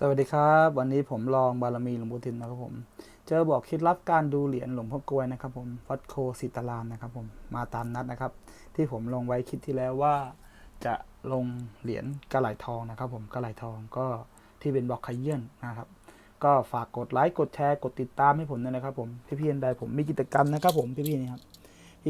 สวัสดีครับ วันนี้ผมลองบารมีหลวงปู่ทิมนะครับผม เจอบอกคล็ดลับการดูเหรียญหลวงพ่อกลวยนะครับผมวัดโคสิตารามนะครับผมมาตามนัดนะครับ ที่ผมลงไว้คิดที่แล้วว่า จะลงเหรียญกระไหลทองนะครับ ผมกระไหลทองก็ที่เป็นบล็อกไคเยียนนะครับ ก็ฝากกดไลค์กดแชร์กดติดตามให้ผมด้วยนะครับ ผมพี่ๆอันใดผมมีกิจกรรมนะครับ ผมพี่ๆนี่ครับ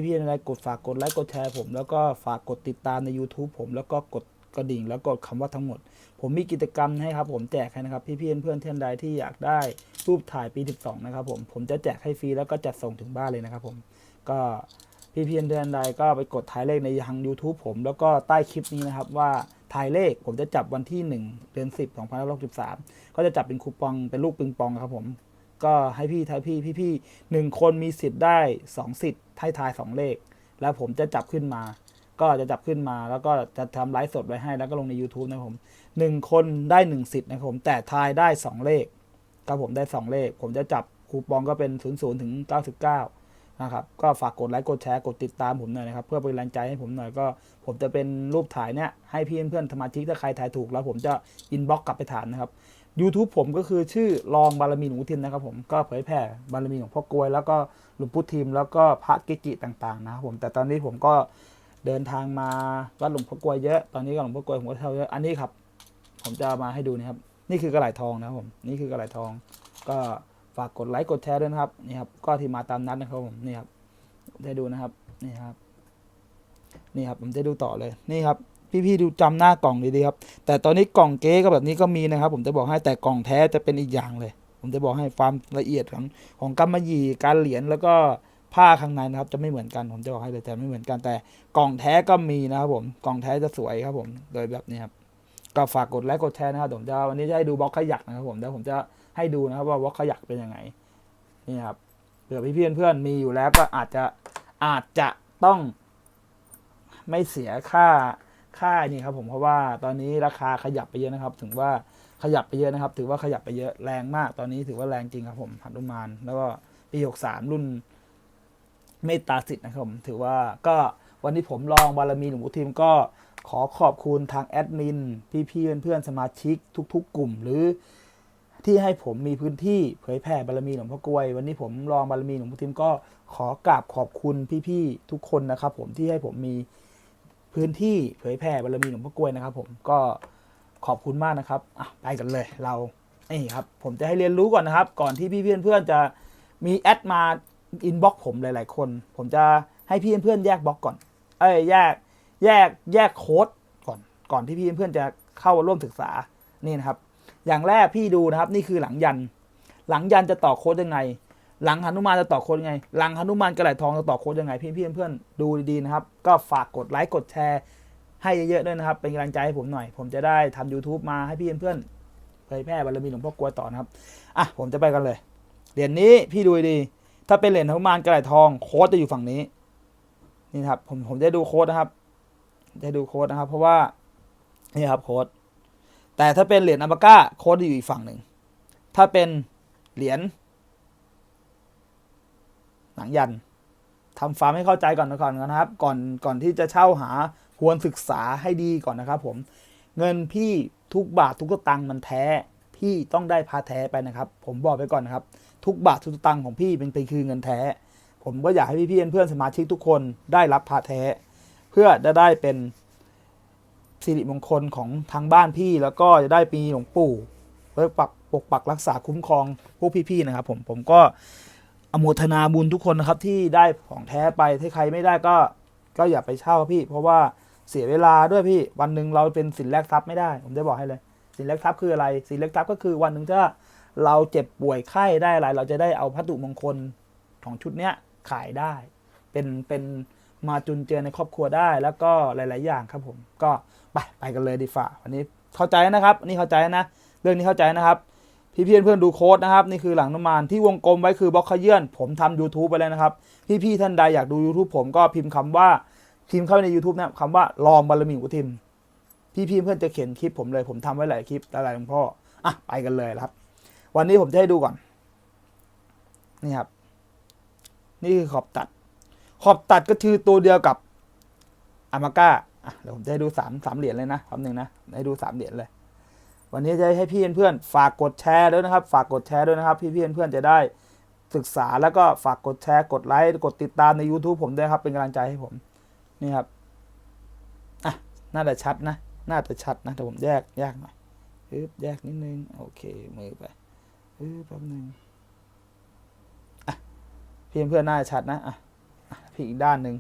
พี่ๆอันใดกดฝากกดไลค์กดแชร์ผม แล้วก็ฝากกดติดตามใน YouTube ผมแล้วก็กด กระดิ่งแล้วก็คำว่าทั้งหมด ผมมีกิจกรรมให้ครับผมแจกให้นะครับพี่ๆเพื่อนๆท่านใดที่อยากได้รูปถ่ายปี 12 นะครับผมผมจะแจกให้ฟรีแล้วก็จัดส่งถึงบ้านเลยนะครับผมก็พี่เพื่อนๆใดก็ไปกดถ่ายเลขในทาง YouTube ผม แล้วก็ใต้คลิปนี้นะครับว่าถ่ายเลขผมจะจับวันที่ 1 เดือน 10 2563 ก็จะจับเป็นคูปองเป็นลูกปิงปองครับผม ก็ให้พี่ทายพี่พี่พี่หนึ่งคนมีสิทธิ์ได้ 2 สิทธิ์ให้ทาย 2 เลข แล้วผมจะจับขึ้นมา ก็จะจับขึ้นมาแล้วก็จะทำไลฟ์สดไว้ให้แล้วก็ลงใน YouTube นะครับผมหนึ่งคนได้หนึ่งสิทธิ์นะครับผมแต่ทายได้สองเลขครับผมได้สองเลข ผมจะจับคูปองก็เป็น 0 0ถึง99 นะครับ ก็ฝากกดไลค์กดแชร์กดติดตามผมหน่อยนะครับ เพื่อเป็นแรงใจให้ผมหน่อยก็ ผมจะเป็นรูปถ่ายเนี่ยให้พี่เพื่อนสมาชิกถ้าใครถ่ายถูกแล้วผมจะอินบ็อกกลับไปถามนะครับ YouTube ผมก็คือชื่อรองบารมีหลวงทิมนะครับผมก็เผยแผ่บารมีของพ่อกลวย แล้วก็หลวงพุทิมแล้วก็พระกิจิต่างๆนะครับผมแต่ตอนนี้ผมก็ เดินทางมาวัดหลวงพ่อกลวยเยอะ ตอนนี้ก็หลวงพ่อกลวยผมก็เท่าเยอะ อันนี้ครับ ผมจะมาให้ดูนะครับ นี่คือกระไหลทองนะครับผม นี่คือกระไหลทอง ก็ฝากกดไลค์กดแชร์ด้วยนะครับ นี่ครับ ก็ที่มาตามนัดนะครับผม นี่ครับ ได้ดูนะครับ นี่ครับ นี่ครับ ผมจะดูต่อเลย นี่ครับ พี่ๆดูจำหน้ากล่องดีๆครับ แต่ตอนนี้กล่องเก๊ก็แบบนี้ก็มีนะครับ ผมจะบอกให้ แต่กล่องแท้จะเป็นอีกอย่างเลย ผมจะบอกให้ความละเอียดของของกำมะหยี่ การเหรียญ แล้วก็ ผ้าข้างในนะครับ จะไม่เหมือนกันผมจะบอกให้เลยแต่ไม่เหมือนกันแต่กล่องแท้ก็มีนะครับผมกล่องแท้จะสวยครับผมโดยแบบนี้ครับก็ฝากกดไลค์กดแชร์นะครับผมจะวันนี้จะให้ดูบล็อกขยักนะครับผมแล้วผมจะให้ดูนะครับว่าบล็อกขยักเป็นยังไงนี่ครับเผื่อพี่เพื่อนเพื่อนๆมีอยู่แล้วก็อาจจะอาจจะต้อง ไม่เสียค่าค่านี่ครับผมเพราะว่าตอนนี้ราคาขยับไปเยอะนะครับ ถึงว่าขยับไปเยอะนะครับ ถือว่าขยับไปเยอะแรงมากตอนนี้ถือว่าแรงจริงครับผมหันุมานแล้วก็ปีหกสามรุ่น เมตตาสิทธิ์นะครับผม ถือว่าก็วันนี้ผมลองบารมีหลวงปู่ทิมก็ขอขอบคุณทางแอดมิน พี่ๆเพื่อนๆสมาชิกทุก ๆ กลุ่มหรือที่ให้ผมมีพื้นที่เผยแผ่บารมีหลวงพ่อกลวย วันนี้ผมลองบารมีหลวงพ่อทิมก็ขอกราบขอบคุณพี่ๆทุกคนนะครับ ผมที่ให้ผมมีพื้นที่เผยแผ่บารมีหลวงพ่อกลวยนะครับ ผมก็ขอบคุณมากนะครับอะไปกันเลยเรานี่ครับ ผมจะให้เรียนรู้ก่อนนะครับ ก่อนที่พี่ๆเพื่อนๆจะมีแอดมา อินบ็อกผมหลาย ๆ คน ผมจะให้พี่เพื่อนๆแยกบล็อกก่อน เอ้ยแยกแยกแยกโค้ดก่อนก่อนที่พี่เพื่อนๆจะเข้าร่วมศึกษานี่นะครับ อย่างแรกพี่ดูนะครับ นี่คือหลังยัน หลังยันจะต่อโค้ดยังไง หลังหนุมานจะต่อโค้ดยังไง หลังหนุมานกระไหลทองจะต่อโค้ดยังไง พี่เพื่อนๆดูดีๆนะครับ ก็ฝากกดไลค์กดแชร์ให้เยอะๆด้วยนะครับ เป็นกำลังใจให้ผมหน่อย ผมจะได้ทำ YouTube มาให้พี่เพื่อนๆเผยแพร่บารมีหลวงพ่อกลวยต่อนะครับ อะ ผมจะไปกันเลย เหรียญนี้พี่ดูดี ถ้าเป็นเหรียญหนุมานกระไหลทองโค้ดจะอยู่ฝั่งนี้ นี่ครับ ผมผมจะดูโค้ดนะครับ จะดูโค้ดนะครับ เพราะว่านี่ครับโค้ดแต่ถ้าเป็นเหรียญอัลปาก้าโค้ดจะอยู่อีกฝั่งหนึ่งถ้าเป็นเหรียญหนังยันทำฟาร์มให้เข้าใจก่อนก่อนนะครับ ก่อนก่อนที่จะเช่าหาควรศึกษาให้ดีก่อนนะครับ ผมเงินพี่ทุกบาททุกตังค์มันแท้ พี่ต้องได้พาแท้ไปนะครับ ผมบอกไปก่อนนะครับ ทุกบาททุกตังค์ของพี่เป็นเป็นคือเงินแท้ ผมก็อยากให้พี่ๆเพื่อนสมาชิกทุกคนได้รับพาแท้ เพื่อจะได้เป็นสิริมงคลของทางบ้านพี่แล้วก็จะได้ปีหลวงปู่เพื่อปักปกปักรักษาคุ้มครองพวกพี่ๆนะครับ ผมผมก็อโมทนาบุญทุกคนนะครับที่ได้ของแท้ไปถ้าใครไม่ได้ก็ก็อย่าไปเช่าพี่ เพราะว่าเสียเวลาด้วยพี่วันหนึ่งเราเป็นสินแรกทรัพย์ไม่ได้ ผมจะบอกให้เลย สินแรกทรัพย์คืออะไร สินแรกทรัพย์ก็คือวันหนึ่งถ้า เราเจ็บป่วยไข้ได้อะไรเราจะได้เอาพัตุมงคลของชุดเนี้ยขายได้ เป็นเป็นมาจุนเจือในครอบครัวได้แล้วก็หลาย ๆ อย่างครับผม ก็ไปไปกันเลยดีฝ่าวันนี้เข้าใจนะครับนี่เข้าใจนะ เรื่องนี้เข้าใจนะครับพี่เพื่อนเพื่อนดูโค้ดนะครับนี่คือหลังน้ำมันที่วงกลมไว้คือบล็อกขยื่นผมทำ YouTube ไปแล้วนะครับ พี่ๆท่านใดอยากดู YouTube ผมก็พิมพ์คำว่าพิมพ์เข้าไปใน YouTube นะคำว่าลองบารมีอุทิม พี่ๆเพื่อนจะเขียนคลิปผมเลยผมทำไว้หลายคลิปหลายหลวงพ่ออะไปกันเลยครับ วันนี้ผมจะให้ดูก่อน นี่ครับ นี่คือขอบตัด ขอบตัดก็คือตัวเดียวกับอามาก้าอะเดี๋ยวผมจะให้ดูสามสามเหรียญเลยนะคำหนึ่งนะให้ดูสามเหรียญเลย วันนี้จะให้พี่เพื่อนฝากกดแชร์ด้วยนะครับ ฝากกดแชร์ด้วยนะครับ พี่ๆเพื่อนจะได้ศึกษาแล้วก็ฝากกดแชร์ กดไลค์ กดติดตามใน YouTube ผมด้วยครับ เป็นกำลังใจให้ผม นี่ครับ อะ น่าจะชัดนะ น่าจะชัดนะแต่ผมแยก แยกหน่อยอึ๊บแยกนิดนึง โอเค มือไป เอึ๊บแป๊บหนึ่งอะพี่เพื่อนๆน่าชัดนะอะพี่อีกด้านหนึ่ง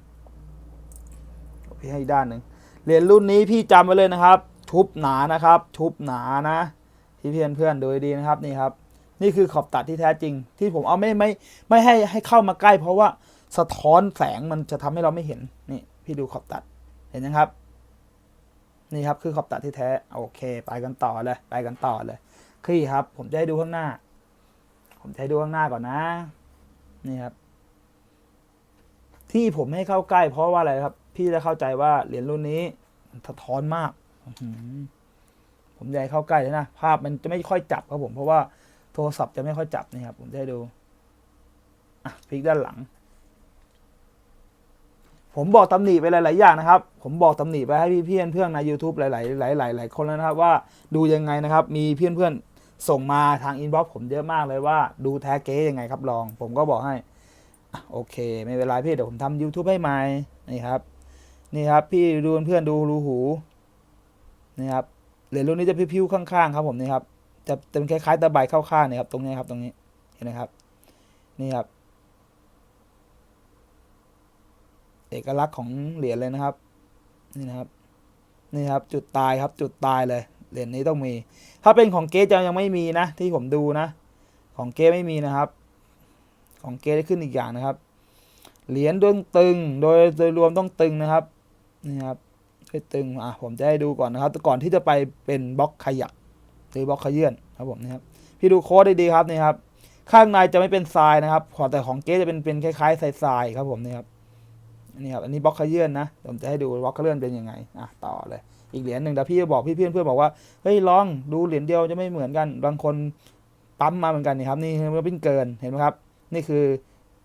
พี่ให้อีกด้านหนึ่งเหรียญรุ่นนี้พี่จำไว้เลยนะครับชุบหนานะครับชุบหนานะพี่เพื่อนเพื่อนดูดีนะครับนี่ครับ นี่คือขอบตัดที่แท้จริง ที่ผมเอาไม่ไม่ไม่ให้ให้เข้ามาใกล้ เพราะว่าสะท้อนแสงมันจะทำให้เราไม่เห็นนี่พี่ดูขอบตัดเห็นยังครับนี่ครับคือขอบตัดที่แท้โอเค ไปกันต่อเลย ไปกันต่อเลยคลี่ครับ ผมจะให้ดูข้างหน้า ผมให้ดูข้างหน้าก่อนนะ นี่ครับ ที่ผมไม่ให้เข้าใกล้ เพราะว่าอะไรครับ พี่จะเข้าใจว่าเหรียญรุ่นนี้สะท้อนมากผมจะให้เข้าใกล้เลยนะ ภาพมันจะไม่ค่อยจับครับผม เพราะว่าโทรศัพท์จะไม่ค่อยจับนี่ครับ ผมจะให้ดูอะพลิกด้านหลัง ผมบอกตำหนิไปหลาย ๆ อย่างนะครับ ผมบอกตำหนิไปให้พี่เพื่อนเพื่อนใน YouTube หลาย ๆ หลาย ๆ หลายคนแล้วนะครับ ว่าดูยังไงนะครับ มีเพื่อนเพื่อน ส่งมาทางอินบ็อกซ์ผมเยอะมากเลยว่าดูแท้เก๊ยังไงครับลอง ผมก็บอกให้โอเค ไม่เป็นไรพี่เดี๋ยวผมทำ YouTube ให้ใหม่นี่ครับ นี่ครับ พี่ดูเพื่อนดูรูหูนี่ครับเหรียญรุ่นนี้จะพิ้วๆข้างๆครับ ผมนี่ครับ จะเป็นคล้ายๆตะไบเข้าข้างนี่ครับ ตรงนี้ครับตรงนี้เห็นไหมครับ นี่ครับ เอกลักษณ์ของเหรียญเลยนะครับ นี่นะครับ นี่ครับ จุดตายครับ จุดตายเลย เหรียญนี้ต้องมี ถ้าเป็นของเกสจะยังไม่มีนะ ที่ผมดูนะ ของเกสไม่มีนะครับ ของเกสได้ขึ้นอีกอย่างนะครับ เหรียญต้องตึง โดยโดยรวมต้องตึงนะครับ นี่ครับให้ตึง อะ ผมจะให้ดูก่อนนะครับ ก่อนที่จะไปเป็นบล็อกขยักหรือบล็อกขยื่นครับผมนะครับ พี่ดูโค้ดด้ดีครับนี่ครับ ข้างในจะไม่เป็นทรายนะครับขอแต่ของเก๊จะเป็นเป็นคล้ายๆทรายทรายๆครับผมนี่ครับนี่ครับ อันนี้บล็อกขยื่นนะ ผมจะให้ดูบล็อกขยื่นเป็นยังไง อะ ต่อเลย อีกเหรียญหนึ่งแต่พี่บอกพี่เพื่อนเพื่อนบอกว่าเฮ้ยลองดูเหรียญเดียวจะไม่เหมือนกันบางคนปั๊มมาเหมือนกันนี่ครับนี่คือเป็นเกินเห็นไหมครับ นี่คือ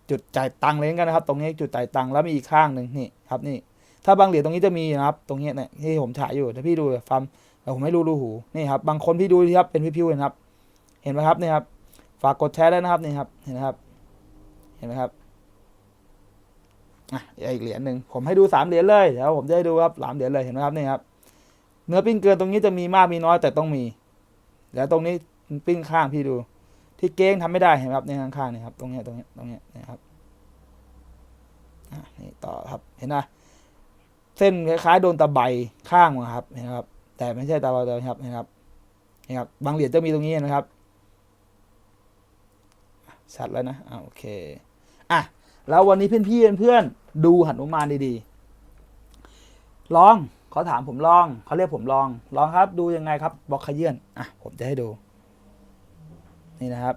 จุดจ่ายตังค์เลยเหมือนกันนะครับ ตรงนี้จุดจ่ายตังค์แล้วมีอีกข้างหนึ่งนี่ครับนี่ ถ้าบางเหรียญตรงนี้จะมีนะครับ ตรงนี้เนี่ยที่ผมฉายอยู่ถ้าพี่ดูฟัมแต่ผมไม่รู้รูหูนี่ครับบางคนพี่ดูที่ครับเป็นพิวๆเห็นครับ เห็นไหมครับนี่ครับ ฝากกดแชร์ได้นะครับนี่ครับเห็นไหมครับ เห็นไหมครับอะอีกเหรียญหนึ่งผมให้ดูสามเหรียญเลยเดี๋ยวผมจะให้ดูครับสามเหรียญเลยเห็นไหมครับนี่ครับ เนื้อปิ้งเกินตรงนี้จะมีมากมีน้อยแต่ต้องมีแล้วตรงนี้ปิ้งข้างพี่ดู ที่เก้งทำไม่ได้เห็นไหมครับในข้างๆนี่ครับ ตรงนี้ตรงนี้ตรงนี้นะครับนี่ต่อครับเห็นไหมเส้นคล้ายๆโดนตะไบข้างมาครับเห็นไหมครับ แต่ไม่ใช่ตาบอดนะครับเห็นครับนี่ครับ บางเหรียญจะมีตรงนี้นะครับชัดแล้วนะอ่าโอเคอะแล้ววันนี้เพื่อนพี่เพื่อนๆดูหันุมานดีๆลอง เขาถามผมลองเขาเรียกผมลองลองครับ ดูยังไงครับบล็อกขยื่นอะผมจะให้ดู นี่นะครับ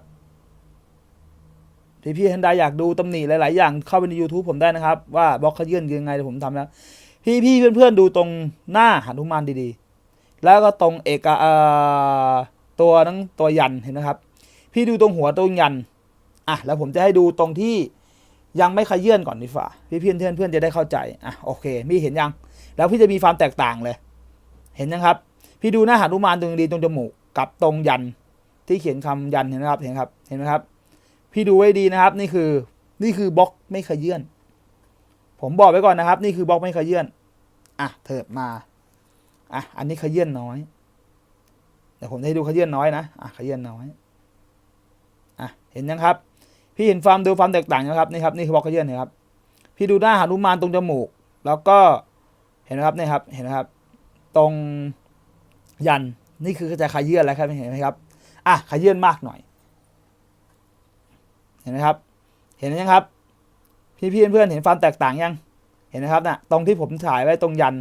พี่พี่ๆท่านใดอยากดูตำหนิหลาย ๆ อย่างเข้าไปใน YouTube ผมได้นะครับ ว่าบล็อกขยื่นยังไงผมทำแล้วพี่พี่ๆเพื่อน ๆ ดูตรงหน้าหันุมานดีๆ แล้วก็ตรงเอกเอ่อตัวนั้งตัวยันเห็นไหมครับ พี่ดูตรงหัวตรงยันอะแล้วผมจะให้ดูตรงที่ ยังไม่ขยื่นก่อนดีฝ่าพี่เพื่อนเพื่อนเพื่อนจะได้เข้าใจอะโอเคพี่เห็นยัง แล้วพี่จะมีความแตกต่างเลย เห็นยังครับ พี่ดูหน้าหันุมานตรงดีตรงจมูกกับตรงยันที่เขียนคำยันเห็นไหมครับเห็นครับเห็นไหมครับ พี่ดูไว้ดีนะครับ นี่คือนี่คือบล็อกไม่ขยื่นผมบอกไว้ก่อนนะครับ นี่คือบล็อกไม่ขยื่นอะเถิดมาอะอันนี้ขยื่นน้อยเดี๋ยวผมให้ดูขยื่นน้อยนะอะขยื่นน้อยอะเห็นยังครับ พี่เห็นความดูความแตกต่างนะครับนี่ครับนี่คือบล็อกขยื่นนะครับ พี่ดูหน้าหนุมานตรงจมูก แล้วก็เห็นไหมครับนี่ครับเห็นไหมครับ ตรงยันนี่คือจะขยื่นแล้วครับเห็นไหมครับอะขยื่นมากหน่อย เห็นไหมครับ เห็นยังครับ พี่พี่เพื่อนเห็นความแตกต่างยัง เห็นไหมครับนะ่ะตรงที่ผมถ่ายไว้ตรงยัน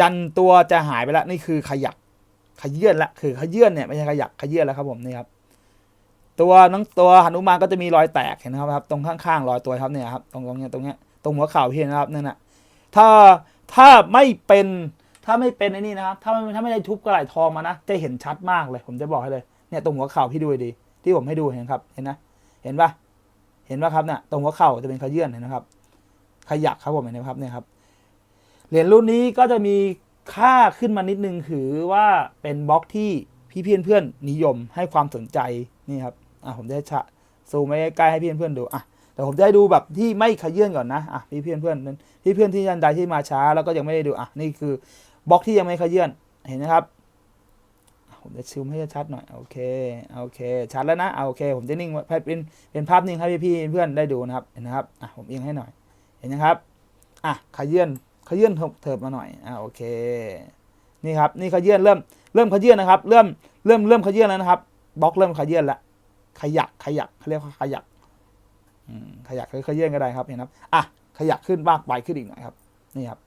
ยันตัวจะหายไปแล้วนี่คือขยักขยื่นละคือขยื่นเนี่ยไม่ใช่ขยักขยื่นแล้วครับผมนี่ครับ ตัวน้องตัวหนุมานก็จะมีรอยแตกเห็นไหมครับ ตรงข้างๆรอยตัวครับเนี่ยครับตรงตรงเนี้ยตรงเนี้ยตรงหัวเข่าพี่เห็นะครับนั่นน่ะถ้าถ้าไม่เป็นถ้าไม่เป็นไอ้นี่นะครับถ้าไม่ถ้าไม่ได้ทุบกระไหล่ทองมานะจะเห็นชัดมากเลย ผมจะบอกให้เลยเนี่ยตรงหัวเข่าพี่ดูดี ที่ผมให้ดูเห็นครับ เห็นนะเห็นปะเห็นปะครับเนี่ยตรงหัวเข่าจะเป็นขยื่นเห็นนะครับ ขยักครับผมเห็นไหมครับเนี่ยครับเหรียญรุ่นนี้ก็จะมีค่าขึ้นมานิดนึงคือว่าเป็นบล็อกที่พี่พี่เพื่อนๆนิยมให้ความสนใจนี่ครับ อะผมจะชะซูมไว้ใกล้ให้เพี่อนเพื่อนดูอะแต่ผมจะให้ดูแบบที่ไม่ขยื่นก่อนนะอะพี่เพื่อนเพื่อนพี่เพื่อนที่ยันใดที่มาช้าแล้วก็ยังไม่ได้ดูอะนี่คือบล็อกที่ยังไม่ขยื่นเห็นนะครับ ผมจะซูมให้ชัดหน่อยโอเคโอเค ชัดแล้วนะโอเค ผมจะนิ่งไว้เป็นเป็นภาพนิ่งให้พี่ๆเพื่อนได้ดูนะครับเห็นนะครับอะผมเอียงให้หน่อย เห็นนะครับอะขยื่นขยื่นเถิบมาหน่อยอะโอเคนี่ครับนี่ขยื่นเริ่มเริ่มขยื่นนะครับ เริ่มเริ่มเริ่มขยื่นแล้วนะครับบล็อกเริ่มขยื่นแล้ว ขยักขยักเขาเรียกว่าขยักอืมขยักคือขยื่นก็ได้ครับเห็นครับอะขยักขึ้นบ้างใบขึ้นอีกหน่อยครับ นี่ครับ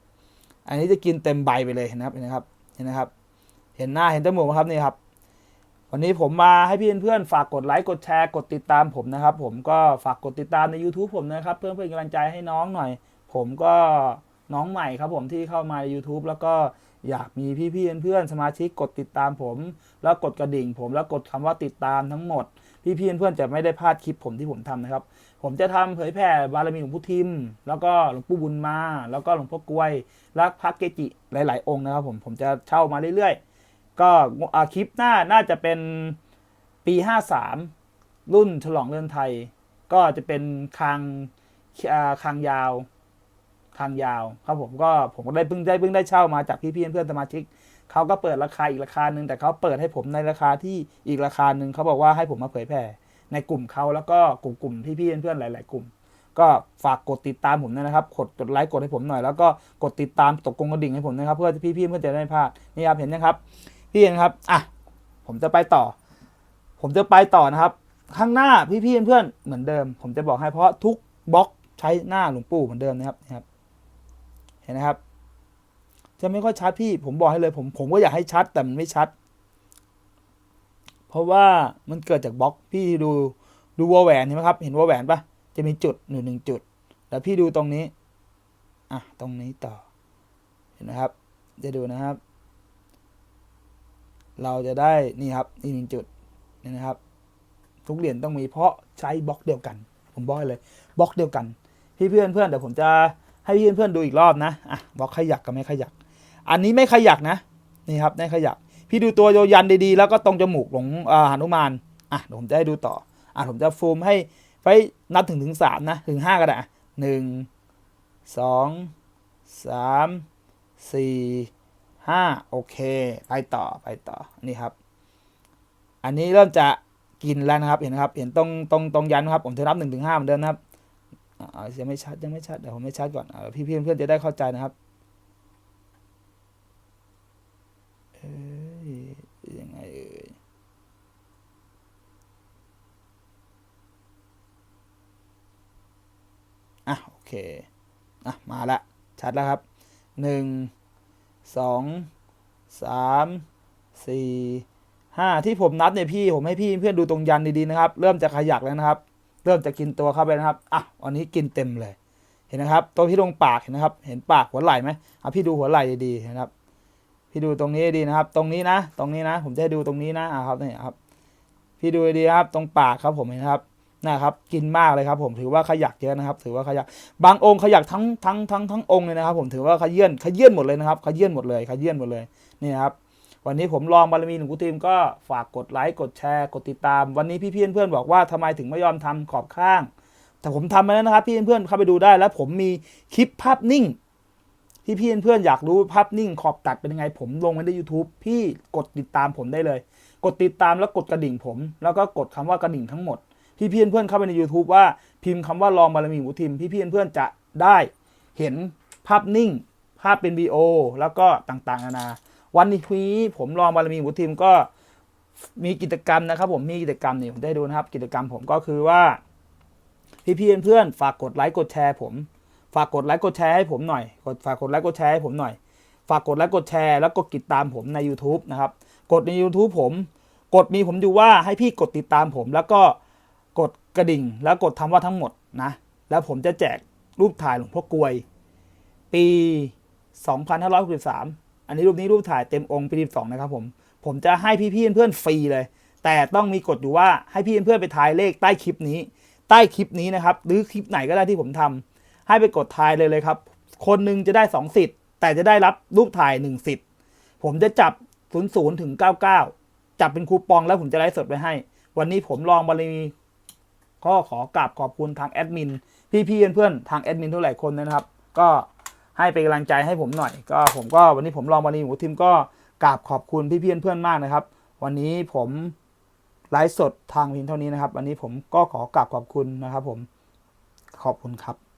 อันนี้จะกินเต็มใบไปเลยเห็นนะครับเห็นนะครับ เห็นนะครับ เห็นหน้าเห็นจมูกไหมครับนี่ครับ วันนี้ผมมาให้พี่เพื่อนๆฝากกดไลค์กดแชร์กดติดตามผมนะครับ ผมก็ฝากกดติดตามใน YouTube ผมนะครับ เพื่อเป็นกำลังใจให้น้องหน่อย ผมก็น้องใหม่ครับผมที่เข้ามาใน YouTube แล้วก็อยากมีพี่ๆเพื่อนๆสมาชิกกดติดตามผม แล้วกดกระดิ่งผมแล้วกดคำว่าติดตามทั้งหมด พี่ๆเพื่อนๆจะไม่ได้พลาดคลิปผมที่ผมทำนะครับ ผมจะทำเผยแผ่บารมีหลวงพ่ทิม แล้วก็หลวงปู่บุญมา แล้วก็หลวงพ่อกล้วยและพระเกจิหลาย ๆ องค์นะครับผมผมจะเช่ามาเรื่อยๆ ก็อคลิปหน้าน่าจะเป็นปี 53 รุ่นฉลองเรือนไทย ก็จะเป็นคางคางยาว คางยาวครับผมก็ผมก็ได้เพิ่งได้เพิ่งได้เช่ามาจากพี่ๆเพื่อนสมาชิก เขาก็เปิดราคาอีกราคาหนึ่งแต่เขาเปิดให้ผมในราคาที่อีกราคาหนึ่งเขาบอกว่าให้ผมมาเผยแผ่ในกลุ่มเขาแล้วก็กลุ่มกลุ่มพี่ๆเพื่อนๆหลาย ๆ กลุ่ม ก็ฝากกดติดตามผมนะครับกดกดไลค์กดให้ผมหน่อยแล้วก็กดติดตามตกกงกระดิ่งให้ผมนะครับ เพื่อพี่ๆเพื่อนจะได้พลาดนี่ครับเห็นนะครับ พี่เห็นครับอะผมจะไปต่อ ผมจะไปต่อนะครับ ข้างหน้าพี่ๆเพื่อนๆเหมือนเดิม ผมจะบอกให้เพราะทุกบล็อกใช้หน้าหลวงปู่เหมือนเดิมนะครับนะครับ เห็นนะครับ จะไม่ค่อยชัดพี่ผมบอกให้เลยผมผมก็อยากให้ชัดแต่มันไม่ชัด เพราะว่ามันเกิดจากบล็อกพี่ดูดูวอลแหวนเห็นไหมครับ เห็นวอลแหวนปะจะมีจุดหนึ่งหนึ่งจุด แล้วพี่ดูตรงนี้อะตรงนี้ต่อเห็นนะครับ จะดูนะครับ เราจะได้นี่ครับนี่หนึ่งจุดนี่นะครับ ทุกเหรียญต้องมีเพราะใช้บล็อกเดียวกัน ผมบอกเลยบล็อกเดียวกัน พี่เพื่อนเพื่อนเดี๋ยวผมจะให้พี่เพื่อนๆดูอีกรอบนะอะบล็อกขยักกับไม่ขยัก อันนี้ไม่ขยักนะนี่ครับไม่ขยัก พี่ดูตัวโยยันดีๆ แล้วก็ตรงจมูกหลงอหนุมานอะเดี๋ยวผมจะให้ดูต่ออะผมจะฟูมให้ไว้นับถึงถึงสามนะถึงห้าก็ได้หนึ่งสองสามสี่ห้าโอเค ไปต่อไปต่อนี่ครับ อันนี้เริ่มจะกินแล้วนะครับเห็นครับ เห็นตรงตรงตรงยันครับผมจะนับหนึ่งถึงห้าเหมือนเดิมนะครับยังไม่ชัดยังไม่ชัดเดี๋ยวผมไม่ชัดก่อนอ่าพี่พี่เพื่อนๆจะได้เข้าใจนะครับ เอ้ยยังไงเอ่ยอะโอเคอะมาละ ชัดแล้วครับหนึ่งสองสามสี่ห้าที่ผมนับเนี่ยพี่ ผมให้พี่เพื่อนดูตรงยันดีๆนะครับ เริ่มจะขยักแล้วนะครับ เริ่มจะกินตัวเข้าไปนะครับ อะวันนี้กินเต็มเลย เห็นนะครับ ตรงที่ตรงปากเห็นนะครับ เห็นปากหัวไหล่ไหมอะพี่ดูหัวไหล่ดีๆนะครับ พี่ดูตรงนี้ดีนะครับ ตรงนี้นะ ตรงนี้นะ ผมจะให้ดูตรงนี้นะอะครับนี่ครับ พี่ดูดีครับ ตรงปากครับผมเห็นะครับนะครับ กินมากเลยครับ ผมถือว่าขยักเยอะนะครับ ถือว่าขยักบางองค์ขยักทั้งทั้งทั้งทั้งองค์เลยนะครับ ผมถือว่าขยื่นขยื่นหมดเลยนะครับ ขยื่นหมดเลยขยื่นหมดเลยนี่ครับวันนี้ผมลองบารมีหลวงปู่ทิมก็ฝากกดไลค์กดแชร์กดติดตาม วันนี้พี่เพื่อนเพื่อนบอกว่าทำไมถึงไม่ยอมทำขอบข้าง แต่ผมทำมาแล้วนะครับ พี่เพื่อนเข้าไปดูได้แล้วผมมีคลิปภาพนิ่ง ที่พี่เพื่อนๆอยากรู้ภาพนิ่งขอบตัดเป็นยังไง ผมลงไว้ใน YouTube พี่กดติดตามผมได้เลย กดติดตามแล้วกดกระดิ่งผม แล้วก็กดคำว่ากระดิ่งทั้งหมด พี่เพื่อนเพื่อนๆเข้าไปใน YouTube ว่าพิมพ์คำว่าลองบารมีหลวงปู่ทิม พี่เพื่อนเพื่อนๆจะได้เห็นภาพนิ่ง ภาพเป็นวีโอแล้วก็ต่างๆนานาวันนี้ผมลองบารมีหลวงปู่ทิมก็มีกิจกรรมนะครับ ผมมีกิจกรรมเนี่ยผมได้ดูนะครับ กิจกรรมผมก็คือว่าพี่พี่เพื่อนๆฝากกดไลค์กดแชร์ผม ฝากกดไลค์กดแชร์ให้ผมหน่อย กดฝากกดไลค์กดแชร์ให้ผมหน่อย ฝากกดไลค์กดแชร์แล้วกดติดตามผมใน YouTube นะครับ กดใน YouTube ผม กดมีผมดูว่าให้พี่กดติดตามผม แล้วก็กดกระดิ่ง แล้วกดทำว่าทั้งหมดนะ แล้วผมจะแจกรูปถ่ายหลวงพ่อกลวย ปี 2563 อันนี้รูปนี้รูปถ่ายเต็มองค์ปี12นะครับผม ผมจะให้พี่ๆเพื่อนๆฟรีเลย แต่ต้องมีกฎอยู่ว่าให้พี่เพื่อนๆไปทายเลขใต้คลิปนี้ ใต้คลิปนี้นะครับ หรือคลิปไหนก็ได้ที่ผมทำ ให้ไปกดทายเลยเลยครับ คนหนึ่งจะได้สองสิทธิ์ แต่จะได้รับรูปถ่ายหนึ่งสิทธิ์ ผมจะจับ 00ถึง99 จับเป็นคูปองแล้วผมจะไลฟ์สดไปให้ วันนี้ผมลองบารมีก็ขอกราบขอบคุณทางแอดมินพี่ๆเพื่อนๆทางแอดมินทุกหลายคนนะครับ ก็ให้เป็นกำลังใจให้ผมหน่อย ก็ผมก็วันนี้ผมลองบารมีหมูทิมก็กราบขอบคุณพี่ๆเพื่อนๆมากนะครับ วันนี้ผมไลฟ์สดทางเพียงเท่านี้นะครับ วันนี้ผมก็ขอกราบขอบคุณนะครับ ผมขอบคุณครับ